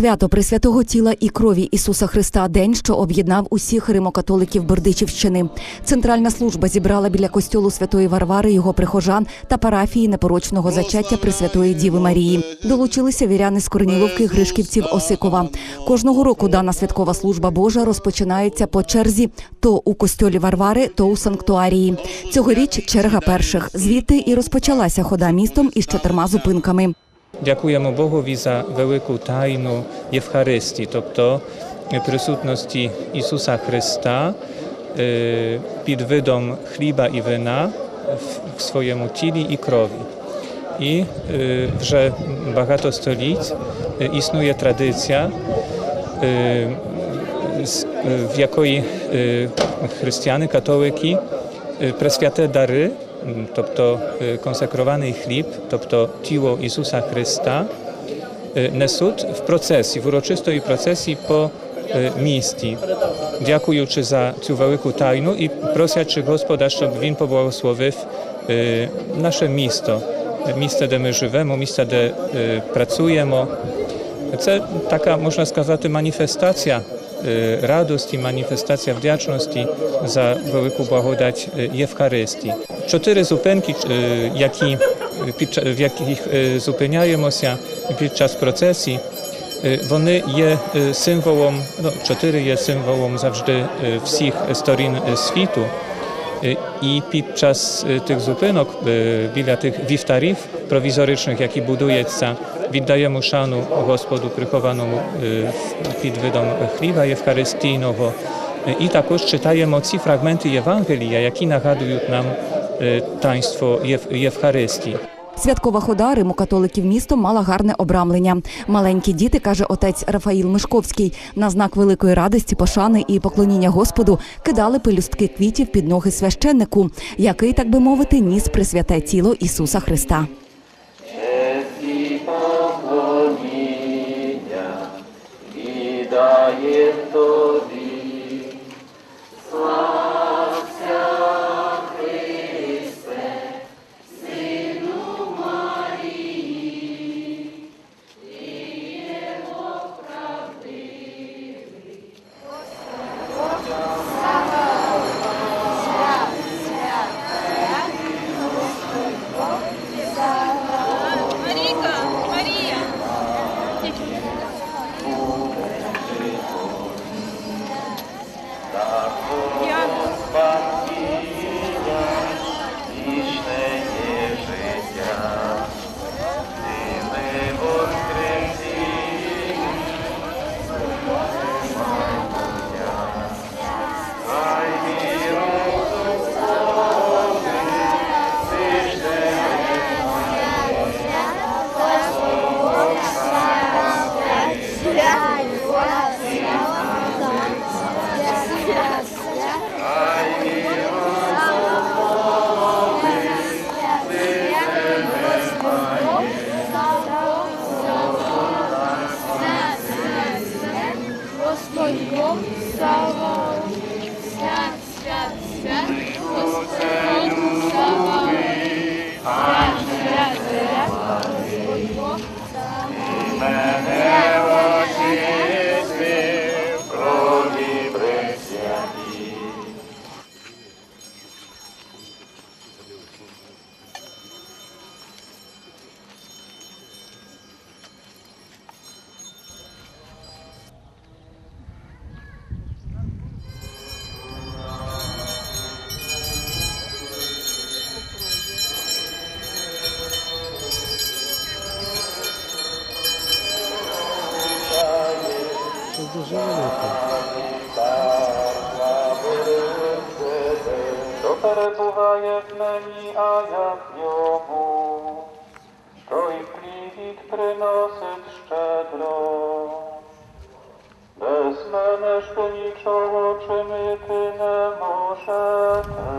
свято Пресвятого тіла і крові Ісуса Христа день, що об'єднав усіх римокатоликів Бердичівщини. Центральна служба зібрала біля костьолу святої Варвари його прихожан та парафії непорочного зачаття Пресвятої Діви Марії. Долучилися віряни з Корніловки Гришківців Осикова. Кожного року дана святкова служба Божа розпочинається по черзі то у костьолі Варвари, то у санктуарії. Цьогоріч черга перших звідти і розпочалася хода містом із чотирма зупинками. Dziękujemy Bogowi za wielką tajnu Ewcharystii, to to prysutności Jezusa Chrysta y, pod wydom chliba i wyna w swojemu cili i krowi. I y, że bardzo stolic y, istnieje tradycja, w jakiej chrześcijany, katolicy preswiate dary tobto y, konsekrowany chlip, tobto ciło Jezusa Chrysta, y, nesut w procesji, w uroczystej procesji po y, misti. Dziękujący za tę wielką tajnę i prosiać czy Gospoda, żeby słowy w nasze miasto, miejsce, gdzie my żywemy, miejsce, gdzie pracujemy. To taka, można powiedzieć, manifestacja Y, Radości, i manifestacja wdzięczności za wielką błagodać y, Eucharystii. Cztery zupenki, y, jaki, w jakich zupełniajemy się podczas procesji, one je symbolem, no, чотири є symbolem zawsze всіх сторін світу i podczas y, tych zupynok, bila y, tych wiftarów prowizorycznych, jaki buduje się, widaje mu szanu gospodu prychowaną y, pod wydom chliwa i Ewkarystii nowo. I także czytaje mocy fragmenty Ewangelii, jaki nagadują nam taństwo Ewkarystii. Святкова хода Риму католиків місто мала гарне обрамлення. Маленькі діти, каже отець Рафаїл Мишковський, на знак великої радості, пошани і поклоніння Господу кидали пелюстки квітів під ноги священнику, який, так би мовити, ніс присвяте тіло Ісуса Христа. Поклоніння віддає то. Бог Саваоф, свят, свят, свят, Господь Саваоф, свят, Хто перебуває в мені, а я в ньому, той плід приносить щедро. Без мене ж то нічого чинити не можете.